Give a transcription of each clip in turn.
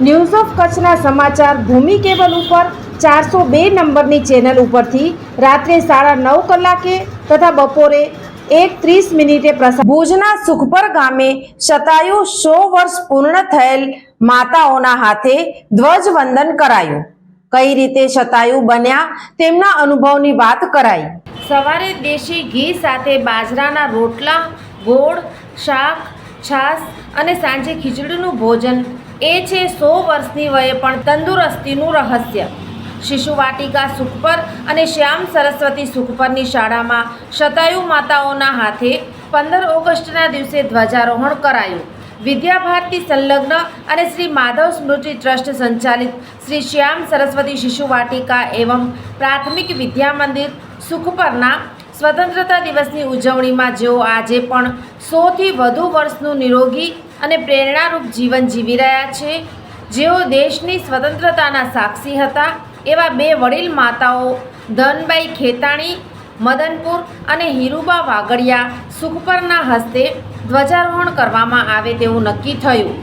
news of કચ્છના સમાચાર ભૂમિ cable ઉપર ચારસો બે નંબરની ચેનલ ઉપરથી રાત્રે સાડા નવ કલાકે તથા બપોરે એક ત્રીસ મિનિટે પ્રસાર ભુજના સુખપર ગામે શતાયુ સો વર્ષ પૂર્ણ થયેલ માતાઓના હાથે ધ્વજવંદન કરાયું. કઈ રીતે શતાયુ બન્યા તેમના અનુભવની વાત કરાઈ. સવારે દેશી ઘી સાથે બાજરાના રોટલા, ગોળ, શાક, છાશ અને સાંજે ખીચડીનું ભોજન એ છે સો વર્ષની વયે પણ તંદુરસ્તીનું રહસ્ય. શિશુ વાટિકા સુખપર અને શ્યામ સરસ્વતી સુખપરની શાળામાં શતાયુ માતાઓના હાથે પંદર ઓગસ્ટના દિવસે ધ્વજારોહણ કરાયું. વિદ્યાભારતી સંલગ્ન અને શ્રી માધવ સ્મૃતિ ટ્રસ્ટ સંચાલિત શ્રી શ્યામ સરસ્વતી શિશુ વાટિકા એવં પ્રાથમિક વિદ્યા મંદિર સુખપરના સ્વતંત્રતા દિવસની ઉજવણીમાં જેઓ આજે પણ સોથી વધુ વર્ષનું નિરોગી અને પ્રેરણારૂપ જીવન જીવી રહ્યા છે, જેઓ દેશની સ્વતંત્રતાના સાક્ષી હતા, એવા બે વડીલ માતાઓ ધનબાઈ ખેતાણી, મદનપુર અને હીરુબા વાગડિયા સુખપરના હસ્તે ધ્વજારોહણ કરવામાં આવે તેવું નક્કી થયું.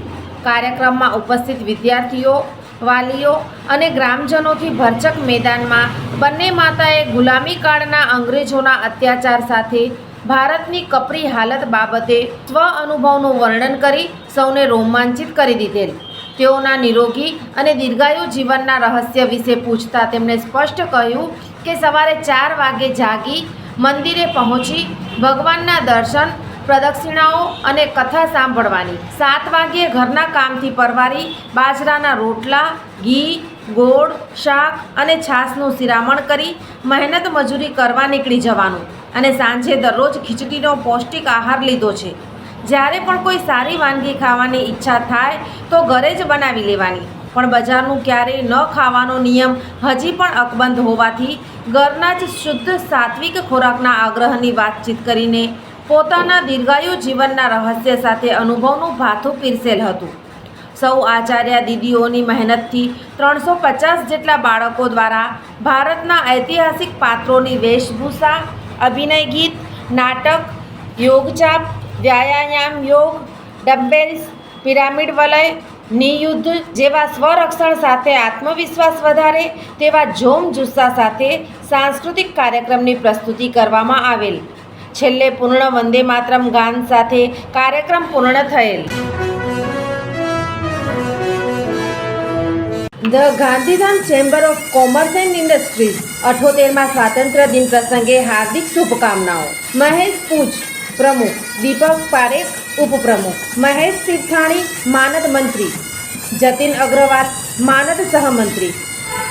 કાર્યક્રમમાં ઉપસ્થિત વિદ્યાર્થીઓ વાલીઓ અને ગ્રામજનોથી ભરચક મેદાનમાં બંને માતાએ ગુલામી કાળના અંગ્રેજોના અત્યાચાર સાથે ભારતની કપરી હાલત બાબતે સ્વ અનુભવનું વર્ણન કરી સૌને રોમાંચિત કરી દીધેલ. તેઓના નિરોગી અને દીર્ઘાયુ જીવનના રહસ્ય વિશે પૂછતા તેમણે સ્પષ્ટ કહ્યું કે સવારે ચાર વાગે જાગી મંદિરે પહોંચી ભગવાનના દર્શન પ્રદક્ષિણાઓ અને કથા સાંભળવાની. સાત વાગ્યે ઘરના કામથી પરવારી, બાજરાના રોટલા, ઘી, ગોળ, શાક અને છાશનું શિરામણ કરી મહેનત મજૂરી કરવા નીકળી જવાનું અને સાંજે દરરોજ ખીચડીનો પૌષ્ટિક આહાર લીધો છે. જ્યારે પણ કોઈ સારી વાનગી ખાવાની ઈચ્છા થાય તો ઘરે જ બનાવી લેવાની. પણ બજારનું ક્યારેય ન ખાવાનો નિયમ હજી પણ અકબંધ હોવાથી ઘરના જ શુદ્ધ સાત્વિક ખોરાકના આગ્રહની વાતચીત કરીને પોતાના દીર્ઘાયુ જીવનના રહસ્ય સાથે અનુભવનું ભાથું પીરસેલ હતું. સૌ આચાર્ય દીદીઓની મહેનતથી ત્રણસો પચાસ જેટલા બાળકો દ્વારા ભારતના ઐતિહાસિક પાત્રોની વેશભૂષા, અભિનય ગીત, નાટક યોગચાપ વ્યાયામ યોગ, ડમ્બેલ્સ, પિરામિડ વલય, નિયુદ્ધ જેવા સ્વરક્ષણ સાથે આત્મવિશ્વાસ વધારે તેવા જોમ જુસ્સા સાથે સાંસ્કૃતિક કાર્યક્રમની પ્રસ્તુતિ કરવામાં આવેલ. છેલ્લે પૂર્ણ વંદે માતરમ ગાન સાથે કાર્યક્રમ પૂર્ણ થયેલ. The Gandhidham chamber of commerce and industries અઠોતેરમાં સ્વાતંત્ર્ય દિન પ્રસંગે હાર્દિક શુભકામનાઓ. મહેશ પૂજ, પ્રમુખ. દીપક પારેખ, ઉપપ્રમુખ. મહેશ તીર્થાણી, માનદ મંત્રી. જતીન અગ્રવાલ, માનદ સહમંત્રી.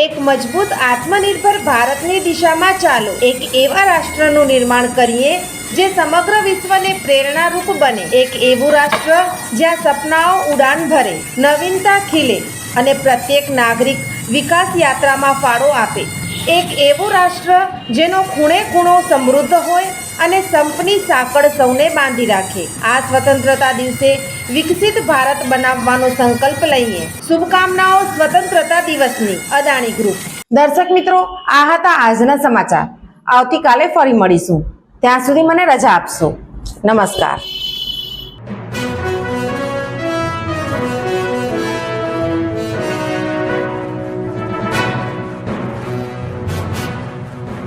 એક મજબૂત આત્મનિર્ભર ભારતની દિશામાં ચાલો. એક એવા રાષ્ટ્રનું નિર્માણ કરીએ જે સમગ્ર વિશ્વને પ્રેરણારૂપ બને. એક એવું રાષ્ટ્ર જ્યાં સપનાઓ ઉડાન ભરે, નવીનતા ખીલે અને પ્રત્યેક નાગરિક વિકાસ યાત્રામાં ફાળો આપે. એક એવું રાષ્ટ્ર જેનો ખૂણે ખૂણો સમૃદ્ધ હોય અને સંપની સાંકળ સૌને બાંધી રાખે. આ સ્વતંત્રતા દિવસે વિકસિત ભારત બનાવવાનો સંકલ્પ લઈએ. શુભકામનાઓ સ્વતંત્રતા દિવસની, અદાણી ગ્રુપ. દર્શક મિત્રો, આ હતા આજના સમાચાર. આવતીકાલે ફરી મળીશું. ત્યાં સુધી મને રજા આપશો. નમસ્કાર.